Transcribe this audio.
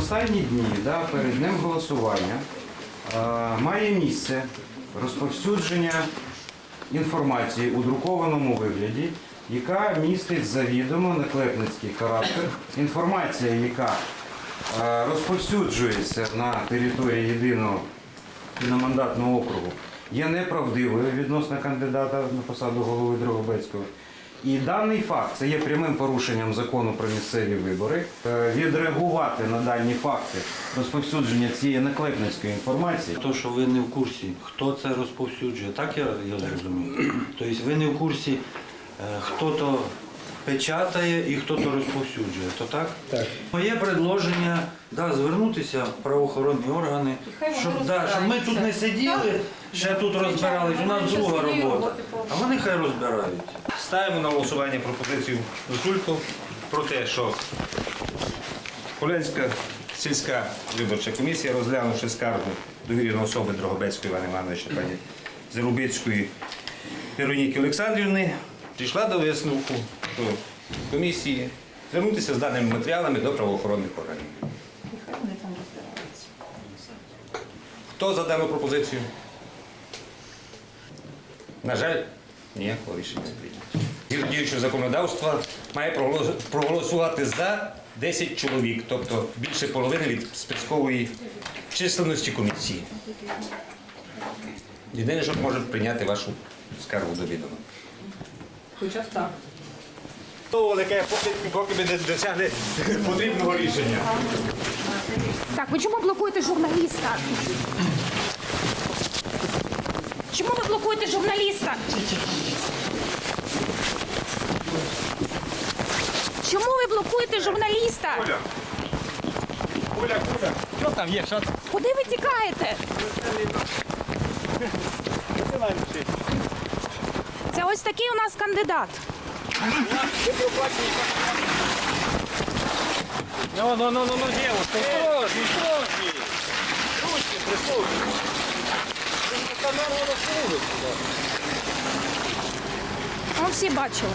останні дні, да, перед днем голосування, е, має місце розповсюдження інформації у друкованому вигляді, яка містить завідомо наклепницький характер. Інформація, яка е, розповсюджується на території єдиного одномандатного округу, є неправдивою відносно кандидата на посаду голови Дрогобецького. І даний факт це є прямим порушенням закону про місцеві вибори. Е, Відреагувати на дані факти розповсюдження цієї наклепницької інформації То, що ви не в курсі, хто це розповсюджує, так я, я зрозумів. Тобто ви не в курсі, е, хто то печатає і хто то розповсюджує, то так? Так. Моє предложення да, звернутися в правоохоронні органи, щоб, да, щоб ми тут не сиділи, ще тут розбирались, у нас друга робота. А вони хай розбирають. Ставимо на голосування пропозицію Зулько про те, що Полянська сільська виборча комісія, розглянувши скаргу довіреної особи Дрогобецької Івана Івановича, пані Зарубицької Вероніки Олександрівни, прийшла до висновку до комісії звернутися з даними матеріалами до правоохоронних органів. Хто за дану пропозицію? На жаль, ніякого рішення не прийнято. Згідно діючого законодавства має проголосувати за 10 чоловік, тобто більше половини від спискової численності комісії. Єдине, що може прийняти вашу скаргу до відома. Хоча так. Поки, поки ми не досягли потрібного рішення. Так, ви чому блокуєте журналіста? Чому ви блокуєте журналіста? Чому ви блокуєте журналіста? Оля, Оля, що там є? Що Куди ви тікаєте? Це ось такий у нас кандидат. Ну, ну, ну, ну, ну, девушка, осторожней, осторожней. Ручки присовывай. Ну, всі бачили.